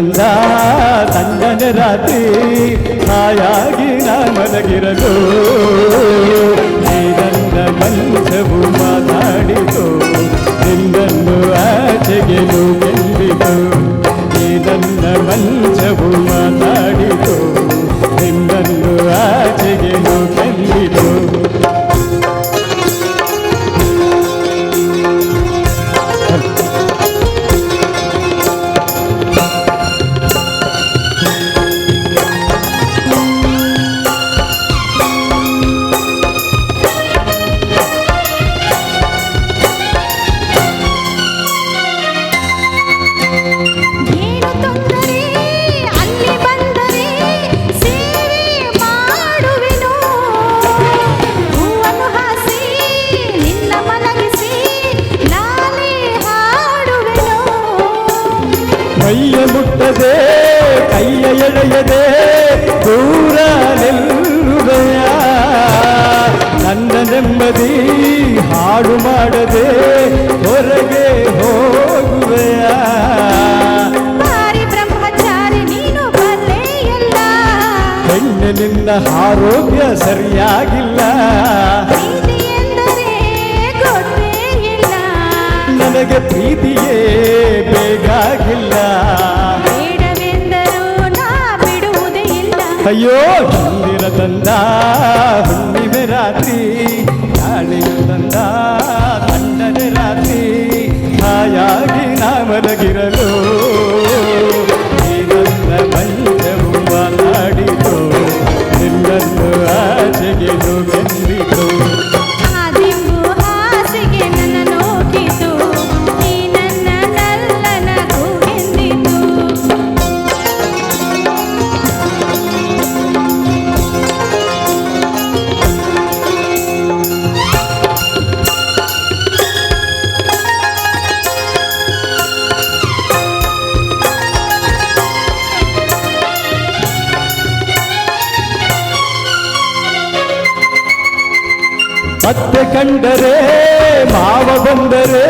ನಾಳೆಯು ತಂಗನ ರಾತ್ರಿ ಹಾಯಾಗಿ ನಾ ಮಲಗಿರಲು ಈ ನನ್ನ ಮಂಚವು ಮಾತಾಡಿತು. ನಿನ್ನನ್ನು ಆಚೆಗೆನು ಮೈಯ ಮುಟ್ಟದೆ ಕೈಯ ಎಳೆಯದೆ ದೂರ ನಿಲ್ಲುವೆಯ? ನನ್ನ ನೆಮ್ಮದಿ ಹಾಡು ಮಾಡದೆ ಹೊರಗೆ ಹೋಗುವೆಯ? ಹೆಣ್ಣು ನಿನ್ನ ಆರೋಗ್ಯ ಸರಿಯಾಗಿಲ್ಲ. ನನಗೆ ಪ್ರೀತಿಯೇ ಅಯ್ಯೋ ಹಿಂದಿನ ತಂದ ಹುಣ್ಣಿಮೆ. ಕಂಡರೆ ಮಾವ ಬಂದರೆ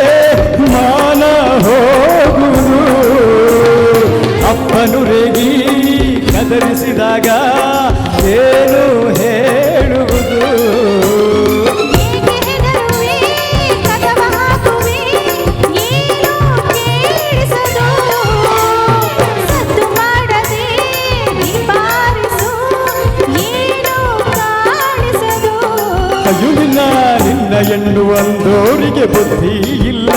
ನಿನ್ನ ಎನ್ನುವಂದೋರಿಗೆ ಬುದ್ಧಿ ಇಲ್ಲ.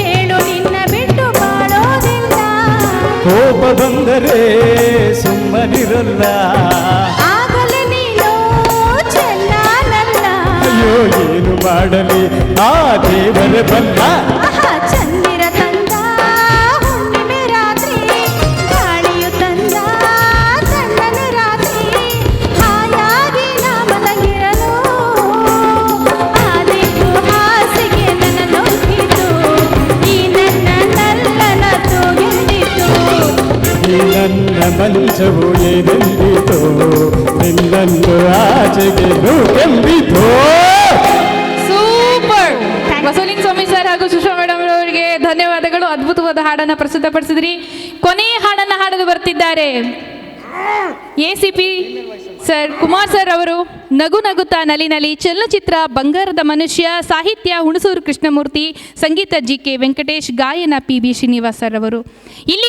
ಹೇಳು ನಿನ್ನ ಬಿಟ್ಟು ಕೋಪ ಬಂದರೆ ಸುಮ್ಮನಿರಲ್ಲ. ಅಯ್ಯೋ ಏನು ಮಾಡಲಿ? ಆ ದೇವರ ಬಲ್ಲ ನನ್ನ ಮಂಚವು ಏನೆಂದಿತು? ನಿನ್ನನ್ನು ಆಚೆಗೆ ಕೆಂಬಿತು ಸೂಪರ್! ಬಸವಲಿಂಗ ಸ್ವಾಮಿ ಸರ್ ಹಾಗೂ ಸುಷ್ಮಾ ಮೇಡಮ್ ಅವರಿಗೆ ಧನ್ಯವಾದಗಳು. ಅದ್ಭುತವಾದ ಹಾಡನ್ನ ಪ್ರಸಿದ್ಧಪಡಿಸಿದ್ರಿ. ಕೊನೆಯ ಹಾಡನ್ನ ಹಾಡಲು ಬರ್ತಿದ್ದಾರೆ. A C P sir Kumar sir ಅವರು ನಗು ನಗುತ್ತಾ ನಲಿ ನಲಿ ಚಲನಚಿತ್ರ ಬಂಗಾರದ ಮನುಷ್ಯ ಸಾಹಿತ್ಯ ಹುಣಸೂರು ಕೃಷ್ಣಮೂರ್ತಿ ಸಂಗೀತ ಜಿ ಕೆ ವೆಂಕಟೇಶ್ ಗಾಯನ ಪಿ ಬಿ ಶ್ರೀನಿವಾಸ್ ಸರ್ ಅವರು. ಇಲ್ಲಿ